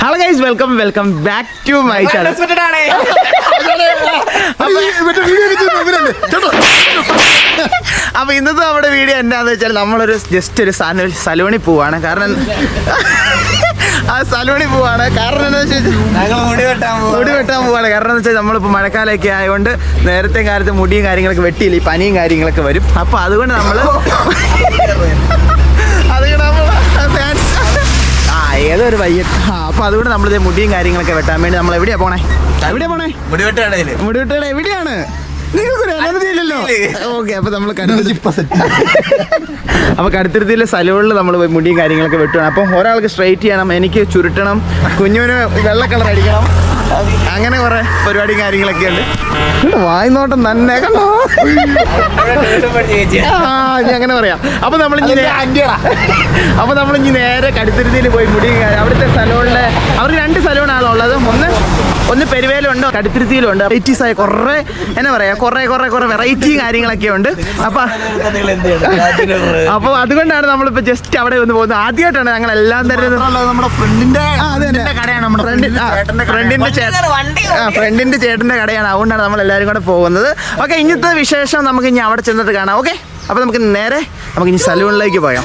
Hello guys welcome welcome back to my channel അപ്പൊ ഇന്നത്തെ നമ്മുടെ വീഡിയോ എന്താന്ന് വെച്ചാൽ നമ്മളൊരു ജസ്റ്റ് ഒരു സല- സലൂണിൽ പോവാണ്. കാരണം ആ സലൂണിൽ പോവാണ്. കാരണം എന്താ വെച്ചാൽ ഞങ്ങൾ മുടി വെട്ടാൻ മുടി വെട്ടാൻ പോവാണ്. കാരണം എന്താ വെച്ചാൽ നമ്മളിപ്പോൾ മഴക്കാലമൊക്കെ ആയതുകൊണ്ട് നേരത്തെ കാലത്ത് മുടിയും കാര്യങ്ങളൊക്കെ വെട്ടിയില്ല? ഈ പനിയും കാര്യങ്ങളൊക്കെ വരും. അപ്പൊ അതുകൊണ്ട് നമ്മൾ അതുകൊണ്ട് നമ്മൾ fans- വയ്യ ആ അപ്പൊ അതുകൊണ്ട് നമ്മളിത് മുടിയും കാര്യങ്ങളൊക്കെ വെട്ടാൻ വേണ്ടി നമ്മൾ എവിടെയാ പോണേ? എവിടെയാ പോണേ? മുടി മുടിവെട്ടാണ് എവിടെയാണ്? നിങ്ങൾക്കൊരു ഓക്കെ അപ്പൊ നമ്മൾ അപ്പൊ കടുത്തിരുത്തിയിലെ സലൂണിൽ നമ്മൾ മുടിയും കാര്യങ്ങളൊക്കെ വെട്ടുകയാണ് അപ്പം ഒരാൾക്ക് സ്ട്രൈറ്റ് ചെയ്യണം എനിക്ക് ചുരുട്ടണം കുഞ്ഞുവിന് വെള്ള കളർ അടിക്കണം. അങ്ങനെ കുറെ പരിപാടിയും കാര്യങ്ങളൊക്കെ ഉണ്ട് വായ്നോട്ടം തന്നെ കണ്ടോ? ആ ഞാൻ അങ്ങനെ പറയാം. അപ്പൊ നമ്മൾ ഇനി അപ്പൊ നമ്മൾ ഇനി നേരെ കടുത്തിരുത്തിയിൽ പോയി മുടി അവിടുത്തെ സലൂണിലെ അവർക്ക് രണ്ട് സ്ഥലമാണ് ഉള്ളത്. ഒന്ന് ഒന്ന് പെരുവേലുണ്ട്? കടുത്തിരുത്തിയിലുണ്ട് വെറൈറ്റീസ് ആയ കുറേ എന്നാ പറയാ കുറേ കുറേ കുറേ വെറൈറ്റി കാര്യങ്ങളൊക്കെ ഉണ്ട്. അപ്പൊ അപ്പൊ അതുകൊണ്ടാണ് നമ്മളിപ്പോ ജസ്റ്റ് അവിടെ ഒന്ന് പോകുന്നത്. ആദ്യമായിട്ടാണ് ഞങ്ങൾ എല്ലാം തരുന്നത് നമ്മുടെ ഫ്രണ്ടിന്റെ കടയാണ് ഫ്രണ്ടിന്റെ ഫ്രണ്ടിന്റെ ചേട്ടന്റെ കടയാണ്. അതുകൊണ്ടാണ് നമ്മൾ എല്ലാവരും കൂടെ പോകുന്നത്. ഓക്കെ ഇന്നത്തെ വിശേഷം നമുക്ക് ഇനി അവിടെ ചെന്നിട്ട് കാണാം. ഓക്കെ? അപ്പൊ നമുക്ക് നേരെ നമുക്ക് ഇനി സലൂണിലേക്ക് പോയാം.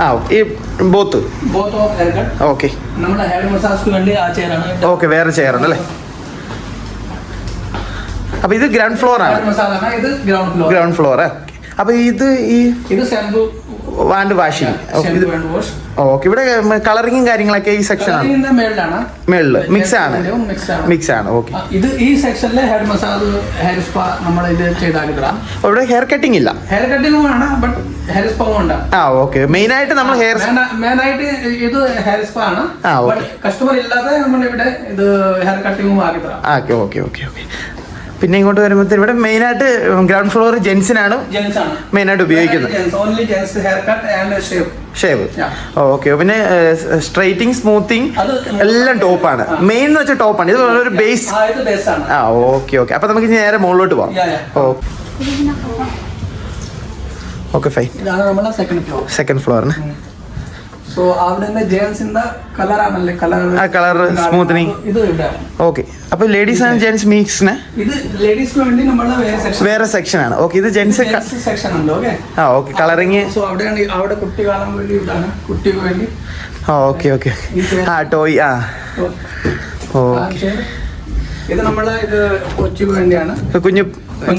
ആ ഈ ബോത്ത് ഓക്കെ ചെയറാണ് ഓക്കെ വേറെ ചെയർ ഉണ്ട് അല്ലേ? അപ്പൊ ഇത് ഗ്രൗണ്ട് ഫ്ലോർ ആണ്. ഇത് ഗ്രൗണ്ട് ഫ്ലോർ ഗ്രൗണ്ട് ഫ്ലോർ അപ്പൊ ഇത് ഈ ഇത് വാൻഡ് വാഷിംഗ് ആൻഡ് ഓക്കെ ഇവിടെ കളറിങ്ങും കാര്യങ്ങളൊക്കെ ഈ സെക്ഷൻ ആണ്. മേളിൽ. മിക്സ് ആണ്. മിക്സ് ആണ്. ഓക്കെ ഇത് ഈ സെക്ഷനിലെ ഹെയർ മസാജ് ഹെയർ സ്പാ നമ്മൾ ഇത് ചെയ്താക്കി ഇവിടെ ഹെയർ കട്ടിംഗ് ഇല്ല. ഹെയർ കട്ടിംഗ് ആണ് ബട്ട് ഹെയർ സ്പാ ഉണ്ട് ആ ഓക്കെ മെയിൻ ആയിട്ട് നമ്മൾ ഹെയർ മെയിൻ ആയിട്ട് ഇത് ഹെയർ സ്പാ ആണ്. കസ്റ്റമർ ഇല്ലാതെ നമ്മൾ ഇവിടെ ഇത് ഹെയർ കട്ടിങ്ങും ആക്കി തരാം ഓക്കെ ഓക്കെ ഓക്കെ ഓക്കെ പിന്നെ ഇങ്ങോട്ട് വരുമ്പോൾ ഇവിടെ മെയിൻ ആയിട്ട് ഗ്രൗണ്ട് ഫ്ലോർ ജെൻസിനാണ് ജെൻസ് മെയിൻ ആയിട്ട് ഉപയോഗിക്കുന്നത് ഷേവ്. ഓക്കെ പിന്നെ സ്ട്രൈറ്റിംഗ് സ്മൂത്തിങ് എല്ലാം ടോപ്പാണ് ആണ്. മെയിൻ എന്ന് വെച്ചാൽ ടോപ്പാണ് ഇത് ഒരു ബേസ് ആ ഓക്കെ ഓക്കെ അപ്പൊ നമുക്ക് നേരെ മുകളിലോട്ട് പോവാം. Okay fine second floor second ഫ്ലോറിന് so അവിടെ ജെൻസിന്റെ കളർ ആണല്ലേ? കളർ ആ colour smoothening. ഇത് ഇവിടെ ഓക്കെ അപ്പൊ ലേഡീസ് ആൻഡ് ജെന്റ്സ് മിക്സിന് ഇത് ലേഡീസിന് വേണ്ടി നമ്മളെ വേറെ സെക്ഷൻ വേറെ സെക്ഷൻ ആണ്. ഓക്കെ ഇത് ജെന്റ്സ് സെക്ഷൻ ഉണ്ട് ഓക്കെ ആ ഓക്കെ കളറിങ് സോ അവിടെയാണ് അവിടെ കുട്ടി കാണാൻ വേണ്ടി ഇതാണ്. കുട്ടിക്ക് വേണ്ടി. ആ ഓക്കെ ഓക്കെ. ആ ടോയ് ആ. So, ആ chair. ഇത് നമ്മളെ ഇത് കൊച്ചിക്ക് വേണ്ടിയാണ്. കുഞ്ഞു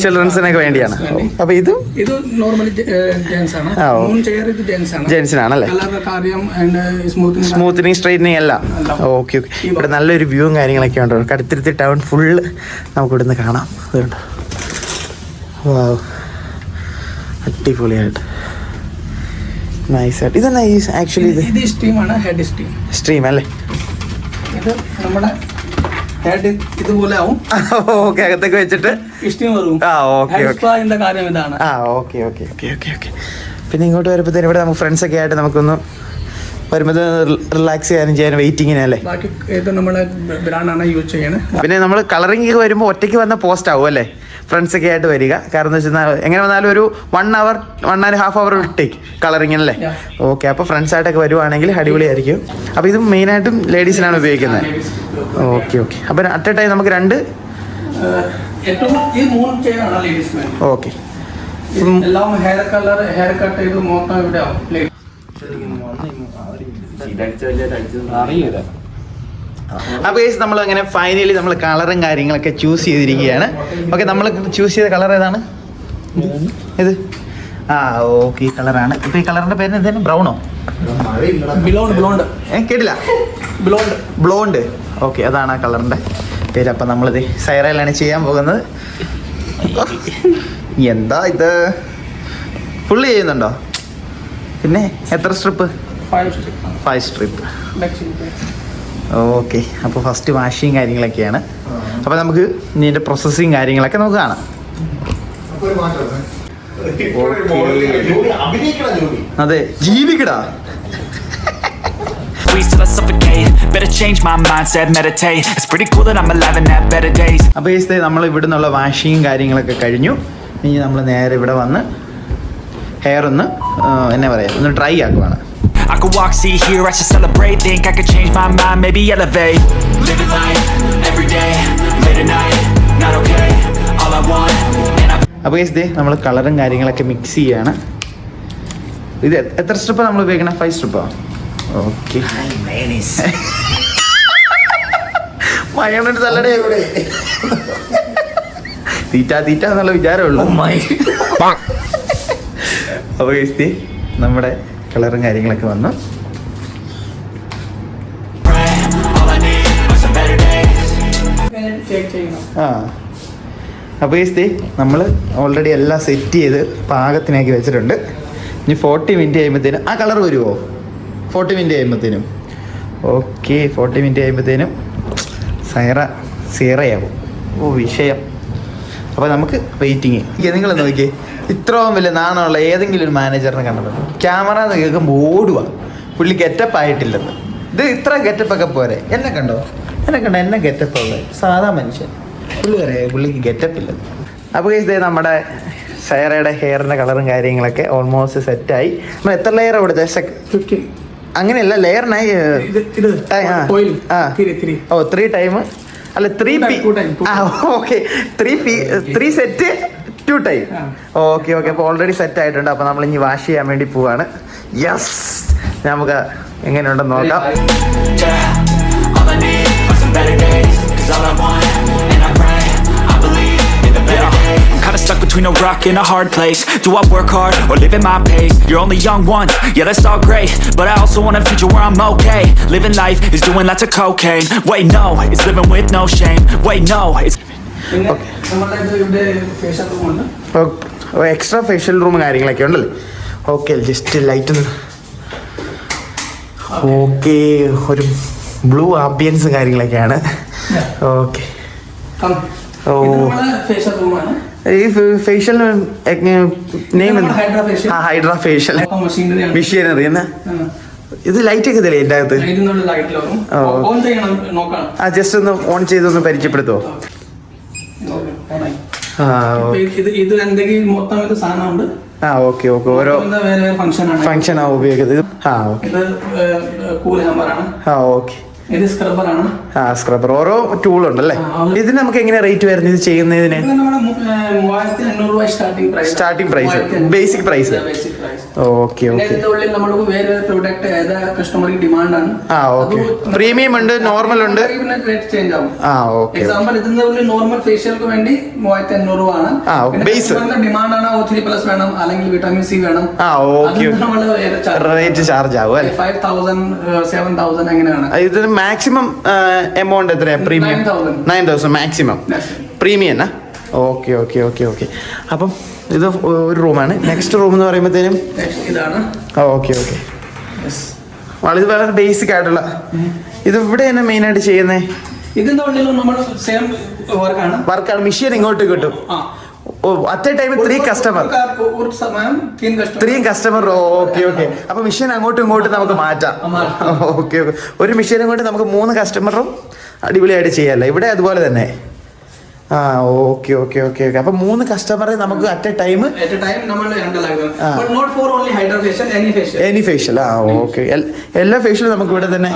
ചിൽഡ്രൻസിനൊക്കെ വേണ്ടിയാണ്. വേണ്ടി. അപ്പൊ ഇതും? ഇത് നോർമലി ജെൻസ് ആണ്. ആ, ഓ. മൂന്ന് ചെയർ ഇത് ജെൻസ് ആണ്. സ്മൂത്തനിങ് സ്ട്രൈറ്റനിങ് എല്ലാം. ഓക്കെ ഓക്കെ ഇവിടെ നല്ലൊരു വ്യൂവും കാര്യങ്ങളൊക്കെ ഉണ്ട്. കടുത്തിരുത്തി ടൗൺ ഫുള്ള് നമുക്ക് ഇവിടുന്ന് കാണാം. അതുകൊണ്ട് വാവ് അടിപൊളിയായിട്ട്. നൈസായിട്ട് ഇതെന്നാ ഈ ആക്ച്വലി ഇത്? ആണ് ഹെഡ് സ്ട്രീം സ്ട്രീം അല്ലേ? ഇത് നമ്മുടെ ഇതുപോലെ ആവും. ഓക്കെ അകത്തൊക്കെ വെച്ചിട്ട്. ആ, കാര്യം ഇതാണ്. ആ okay okay okay okay okay. പിന്നെ ഇങ്ങോട്ട് വരുമ്പോഴത്തേനും ഇവിടെ നമുക്ക് ഫ്രണ്ട്സ് ഒക്കെ ആയിട്ട് നമുക്കൊന്ന് വരുമ്പോൾ റിലാക്സ് ചെയ്യാനും ചെയ്യാനും വെയിറ്റിങ്ങിനല്ലേ ബാക്കി നമ്മളെ ബ്രാൻഡാണ് യൂസ് ചെയ്യണേ. പിന്നെ നമ്മൾ കളറിംഗ് വരുമ്പോൾ ഒറ്റയ്ക്ക് വന്ന പോസ്റ്റ് ആവും അല്ലേ? ഫ്രണ്ട്സ് ഒക്കെ ആയിട്ട് വരിക. കാരണം എന്ന് വെച്ചാൽ എങ്ങനെ വന്നാലും ഒരു one hour one and half hour take കളറിങ്ങിന് അല്ലേ? ഓക്കെ അപ്പോൾ ഫ്രണ്ട്സ് ആയിട്ടൊക്കെ വരുവാണെങ്കിൽ അടിപൊളിയായിരിക്കും. അപ്പോൾ ഇത് മെയിനായിട്ടും ലേഡീസിനാണ് ഉപയോഗിക്കുന്നത്. ഓക്കെ ഓക്കെ അപ്പോൾ അറ്റ് എ ടൈം നമുക്ക് രണ്ട് ഓക്കെ ഏറ്റവും ഈ മൂന്ന് ചെയറാണ് ലേഡീസ് വേണ്ടി ഓക്കെ എല്ലാം അപ്പോൾ ഗൈസ് നമ്മൾ അങ്ങനെ ഫൈനലി നമ്മൾ കളറും കാര്യങ്ങളൊക്കെ ചൂസ് ചെയ്തിരിക്കുകയാണ്. ഓക്കെ നമ്മൾ ചൂസ് ചെയ്ത കളർ ഏതാണ്? ഇത്? ആ ഓക്കെ ഈ കളറാണ് ഇപ്പൊ ഈ കളറിന്റെ പേര് എന്താണ്? ബ്രൗണോ ബിലോണ്ട് ഏ കേട്ടില്ല? ബ്ലോണ്ട് ബ്ലോണ്ട് ഓക്കെ അതാണ് ആ കളറിന്റെ പേര്. അപ്പം നമ്മളിത് സൈറയിലാണ് ചെയ്യാൻ പോകുന്നത്. എന്താ ഇത്? ഫുള്ള് ചെയ്യുന്നുണ്ടോ? പിന്നെ എത്ര സ്ട്രിപ്പ് ഫൈവ് സ്ട്രിപ്പ് ഓക്കെ അപ്പോൾ ഫസ്റ്റ് വാഷിങ് കാര്യങ്ങളൊക്കെയാണ്. അപ്പോൾ നമുക്ക് ഇതിന്റെ പ്രോസസ്സിങ് കാര്യങ്ങളൊക്കെ നമുക്ക് കാണാം. അതെ ജീവിക്കടാ. Squeeze till I Better change my mindset, meditate. It's pretty cool that I'm alive and better days. അപ്പോൾ ഈ നമ്മൾ ഇവിടെ നിന്നുള്ള വാഷിങ്ങും കാര്യങ്ങളൊക്കെ കഴിഞ്ഞു. ഇനി നമ്മൾ നേരെ ഇവിടെ വന്ന് ഹെയർ ഒന്ന് എന്നാ പറയാ ഒന്ന് ഡ്രൈ ആക്കുവാണ്. I could walk, see, hear, I should celebrate Think I could change my mind, maybe elevate Living life, every day, late at night Not okay, all I want, അപ്പോൾ ഗൈസ് ദേ നമ്മൾ കളറും കാര്യങ്ങളൊക്കെ മിക്സ് ചെയ്യാണ് ഇത് എത്ര സ്ട്രിപ്പാണ് നമ്മൾ ഉപയോഗിക്കണം ഫൈവ് സ്ട്രിപ്പാ ഓക്കെ മയോണൈസ് അല്ലടേ തീറ്റ തീറ്റ എന്നുള്ള വിചാരമുള്ളൂ അപ്പോൾ ഗൈസ് നമ്മുടെ കളറും കാര്യങ്ങളൊക്കെ വന്നു. ആ. അപ്പോൾ ഈ സ്ഥിതി നമ്മൾ ഓൾറെഡി എല്ലാം സെറ്റ് ചെയ്ത് പാകത്തിനാക്കി വെച്ചിട്ടുണ്ട്. ഇനി ഫോർട്ടി മിനിറ്റ് കഴിയുമ്പോഴത്തേനും ആ കളർ വരുമോ ഫോർട്ടി മിനിറ്റ് കഴിയുമ്പോഴത്തേനും ഓക്കെ ഫോർട്ടി മിനിറ്റ് കഴിയുമ്പോഴത്തേനും സൈറ സീറയാവും. ഓ വിഷയം. അപ്പോൾ നമുക്ക് വെയിറ്റിങ് നിങ്ങൾ നോക്കിയേ. ഇത്രയും വലിയ നാണമുള്ള ഏതെങ്കിലും ഒരു മാനേജറിനെ കണ്ടത് ക്യാമറ എന്ന് കേൾക്കുമ്പോൾ ഓടുക പുള്ളി ഗെറ്റപ്പ് ആയിട്ടില്ലെന്ന്. ഇത് ഇത്ര ഗെറ്റപ്പൊക്കെ പോരെ. എന്നെ കണ്ടോ? എന്നെ കണ്ടോ? എന്നെ ഗെറ്റപ്പ് ഉള്ളത് സാധാ മനുഷ്യൻ. പുള്ളി പറയാം പുള്ളിക്ക് ഗെറ്റപ്പ് ഇല്ലെന്ന് അപ്പോൾ ഇതേ നമ്മുടെ സയറയുടെ ഹെയറിന്റെ കളറും കാര്യങ്ങളൊക്കെ ഓൾമോസ്റ്റ് സെറ്റായി നമ്മൾ എത്ര ലെയർ കൊടുത്തത് ഫിഫ്റ്റീൻ അങ്ങനെയല്ല ലെയറിനായി ഓ ത്രീ ടൈം അല്ല ത്രീ പി ആ okay three P three set to time ആ. ഓക്കെ ഓക്കെ അപ്പോൾ ഓൾറെഡി സെറ്റ് ആയിട്ടുണ്ട് അപ്പോൾ നമ്മൾ ഇനി വാഷ് ചെയ്യാൻ വേണ്ടി പോവാണ് യെസ് നമുക്ക് എങ്ങനെയുണ്ടെന്ന് നോക്കാം Yeah, all I need are some better days Cause all I want, and I pray I believe in the better days I'm kinda stuck between a rock and a hard place Do I work hard or live at my pace? You're only young once, yeah that's all great But I also want a future where I'm okay Living life is doing lots of cocaine Wait no, it's living with no shame Wait no, it's ഉണ്ട്. Extra facial room കാര്യങ്ങളൊക്കെ ഉണ്ടല്ലേ? Okay just light okay ഒരു blue ambience കാര്യങ്ങളൊക്കെയാണ്. Okay ഓ. നമ്മുടെ facial ഈ facial name. ആ hydra facial machinery എന്നാ? ഇത് ലൈറ്റ് ഒക്കെ ഇതില്ലേ എന്റെ അകത്ത്? ഓ. നോക്കണം. ആ ജസ്റ്റ് ഒന്ന് ഓൺ ചെയ്തൊന്ന് പരിചയപ്പെടുത്തുമോ ഇത് ഇത് എന്തെങ്കിലും മൊത്തം ഇത് സാധനമുണ്ട്. ആ ഓക്കെ ഓക്കെ. ഓരോ ഫംഗ്ഷൻ ആണ് ഉപയോഗിക്കുന്നത്. ആ ഓക്കെ. ഇത് കൂൾ ഹാമ്പറാണ് ആ ഓക്കെ. ഇത് സ്ക്രബർ ആ സ്ക്രബർ ഓരോ ടൂൾ ഉണ്ടല്ലേ? ഇതിന് നമുക്ക് എങ്ങനെ റേറ്റ് വരുന്നത് ഇത് ചെയ്യുന്നതിന്? Starting price. Basic price okay okay ആ ഓക്കെ പ്രീമിയം ഉണ്ട് നോർമൽ ഉണ്ട്. ആ ഓക്കെ എക്സാമ്പിൾ ഇതിന്റെ ഉള്ളിൽ നോർമൽ ഫേഷ്യൽക്ക് വേണ്ടി മൂവായിരത്തി അഞ്ഞൂറ് രൂപ ആണ് base. ഡിമാൻഡ് ആണ്? ഒ ത്രീ പ്ലസ് വേണം അല്ലെങ്കിൽ വിറ്റാമിൻ സി വേണം. ആ ഓക്കെ റേറ്റ് ചാർജ് ആവും ഫൈവ് തൗസൻഡ് സെവൻ തൗസൻഡ് എങ്ങനെയാണ് ഇതിന് മാക്സിമം എമൗണ്ട് എത്രയാ? Premium 9,000. Nine thousand maximum premium എന്നാ ഓക്കെ ഓക്കെ ഓക്കെ ഓക്കെ അപ്പം ഇത് ഒരു റൂമാണ്. നെക്സ്റ്റ് റൂം എന്ന് പറയുമ്പോഴത്തേനും ഓക്കെ ഓക്കെ ഇത് വളരെ ബേസിക് ആയിട്ടുള്ള. ഇത് ഇവിടെ തന്നെ മെയിൻ ആയിട്ട് ചെയ്യുന്നേ? ഇതിന്റെ ഉള്ളിലും നമ്മൾ സെയിം വർക്കാണ് വർക്കാണ് മെഷീൻ ഇങ്ങോട്ട് കിട്ടും. അറ്റ് എ ടൈമിൽ ത്രീ കസ്റ്റമർ കസ്റ്റമർ ത്രീയും കസ്റ്റമർ ഓക്കെ ഓക്കെ അപ്പൊ മെഷീൻ അങ്ങോട്ടും ഇങ്ങോട്ടും നമുക്ക് മാറ്റാം. ഓക്കെ ഒരു മെഷീനും കൊണ്ട് നമുക്ക് മൂന്ന് കസ്റ്റമറും അടിപൊളിയായിട്ട് ചെയ്യാമല്ലോ ഇവിടെ അതുപോലെ തന്നെ. ആ ഓക്കെ ഓക്കെ ഓക്കെ ഓക്കെ. അപ്പൊ മൂന്ന് കസ്റ്റമറെ നമുക്ക് at a time any facial ആ. ഓക്കെ. എല്ലാ ഫേഷ്യലും നമുക്ക് ഇവിടെ തന്നെ.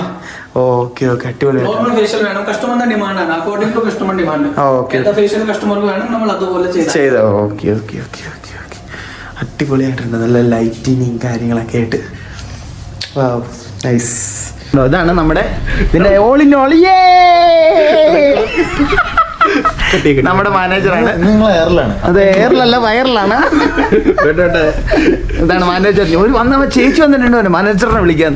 ഓക്കെ ഓക്കെ അടിപൊളി ഫേഷ്യൽ വേണം. കസ്റ്റമറിന്റെ ഡിമാൻഡ് ആണ്. അക്കോർഡിംഗ് ടു കസ്റ്റമർ ഡിമാൻഡ് ആ, എന്താ ഫേഷ്യൽ കസ്റ്റമർക്ക് വേണം നമ്മൾ അതുപോലെ ചെയ്തോ. Okay okay okay okay okay. അടിപൊളിയായിട്ടുണ്ട്. നല്ല ലൈറ്റിങ്ങും കാര്യങ്ങളൊക്കെ ആയിട്ട്. നൈസ് ഇതാണ് നമ്മുടെ ഇതിന്റെ ഓൾ ഇൻ ഓൾ നമ്മുടെ മാനേജറാണ് നിങ്ങൾ എയറിലാണ് അത് എയറിലല്ല വയറിലാണ് ഇതാണ് മാനേജർ ഒരു വന്ന ചേച്ചി വന്നിട്ടുണ്ട് മാനേജറിനെ വിളിക്കാൻ.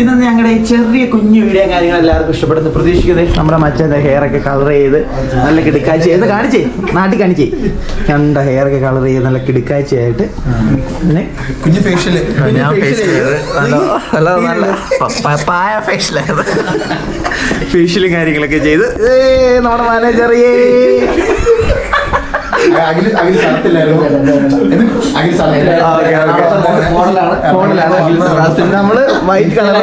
ഇന്ന് ഞങ്ങളുടെ ഈ ചെറിയ കുഞ്ഞു വീഡിയോ കാര്യങ്ങൾ എല്ലാവർക്കും ഇഷ്ടപ്പെടുന്നു. പ്രതീക്ഷിക്കുന്നത് നമ്മുടെ മച്ചന്റെ ഹെയർ ഒക്കെ കളർ ചെയ്ത് നല്ല കിടക്കാഴ്ച ചെയ്ത് കാണിച്ചേ? നാട്ടിൽ കാണിച്ചേ? ഞങ്ങളുടെ ഹെയർ ഒക്കെ കളർ ചെയ്ത് നല്ല കിടക്കാഴ്ചയായിട്ട്. പിന്നെ കുഞ്ഞു ഫേഷ്യൽ ഞാൻ പായ ഫേഷ്യലായത് ഫേഷ്യലും കാര്യങ്ങളൊക്കെ ചെയ്ത്. ഏ നമ്മുടെ മാനേജർ Aê! അഖിൽ അഖിൽ സ്ഥലത്തില്ലായിരുന്നു അഖിൽ ഫോണിലാണ് നമ്മൾ white colour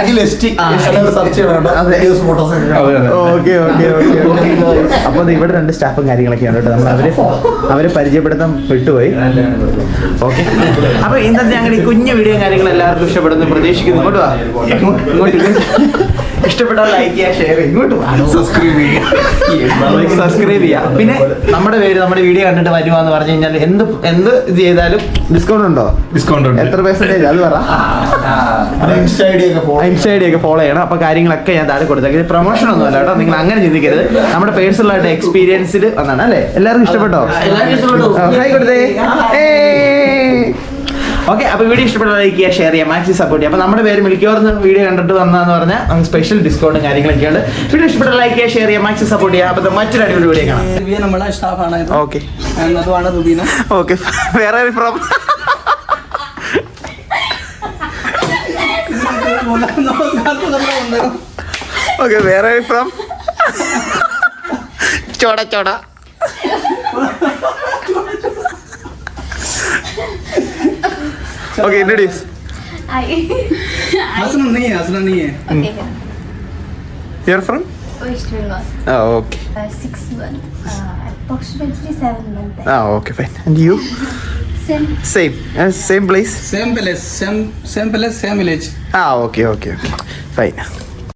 Akhil S T search ചെയ്യണം ഫോട്ടോസ് ഓക്കെ ഓക്കെ ഓക്കെ അപ്പോൾ ഇവിടെ രണ്ട് സ്റ്റാഫും കാര്യങ്ങളൊക്കെയാണ് കേട്ടോ. നമ്മൾ അവർ അവരെ പരിചയപ്പെടുത്താൻ വിട്ടുപോയി ഓക്കെ. അപ്പൊ ഇന്നത്തെ ഞങ്ങളുടെ ഈ കുഞ്ഞു വീഡിയോ കാര്യങ്ങൾ എല്ലാവർക്കും ഇഷ്ടപ്പെടുന്നു പ്രതീക്ഷിക്കുന്നു. ഇങ്ങോട്ട് വാ. ഇങ്ങോട്ട്. ഇഷ്ടപ്പെട്ടാൽ ലൈക്ക് ചെയ്യുക ഷെയർ ചെയ്യുക ഇങ്ങോട്ട് വാ. സബ്സ്ക്രൈബ് ചെയ്യുക സബ്സ്ക്രൈബ് ചെയ്യുക പിന്നെ നമ്മുടെ പേര് നമ്മുടെ വീഡിയോ കണ്ടിട്ട് വരുവാന്ന് പറഞ്ഞു കഴിഞ്ഞാൽ എന്ത് എന്ത് ഇത് ചെയ്താലും ഡിസ്കൗണ്ട് ഉണ്ടോ? ഡിസ്കൗണ്ട് ഉണ്ട്. എത്ര പെർസെന്റേജ് അത് പറ. ഇൻസ്റ്റ ഐ ഡി ഒക്കെ ഫോളോ ഇൻസ്റ്റ ഐ ഫോളോ ചെയ്യണം. അപ്പൊ കാര്യങ്ങളൊക്കെ ഞാൻ താഴെ കൊടുത്തേക്ക്. പ്രൊമോഷൻ ഒന്നും അല്ല കേട്ടോ. നിങ്ങൾ അങ്ങനെ ചിന്തിക്കരുത്. നമ്മുടെ പേഴ്സണൽ ആയിട്ട് എക്സ്പീരിയൻസിൽ വന്നാണ് അല്ലേ? എല്ലാവർക്കും ഇഷ്ടപ്പെട്ടോ? ഹായ് കൊടുത്തേ. ഓക്കെ അപ്പൊ വീഡിയോ ഇഷ്ടപ്പെട്ട ലൈക്ക് ചെയ്യുക ഷെയർ ചെയ്യുക മാക്സി സപ്പോർട്ട് ചെയ്യുക. അപ്പൊ നമ്മുടെ പേര് മിൽക്കിയോർന്ന് വീഡിയോ കണ്ടിട്ട് വന്നതെന്ന് പറഞ്ഞാൽ നമുക്ക് സ്പെഷ്യൽ ഡിസ്കൗണ്ടും കാര്യങ്ങളൊക്കെ ഉണ്ട്. വീഡിയോ ഇഷ്ടപ്പെട്ട ലൈക്ക് ചെയ്യുക ഷെയർ ചെയ്യുക മാക്സി സപ്പോർട്ട് ചെയ്യുക. അപ്പൊ മറ്റൊരു അടിപൊളി വീഡിയോ കാണാം. നമ്മളെ സ്റ്റാഫാണ് ഓക്കെ ഓക്കെ വേറെ ഫ്രോം ഓക്കെ വേറെ ഫ്രം ചോട ചോട. Okay introduce Hi. ഹസന നീ ഹസന നീ okay. Your from West Bengal. ആ okay Uh, six months. Uh, approximately seven months. ആ okay fine and you Same. Same same place same place same same place same village ആ okay okay okay fine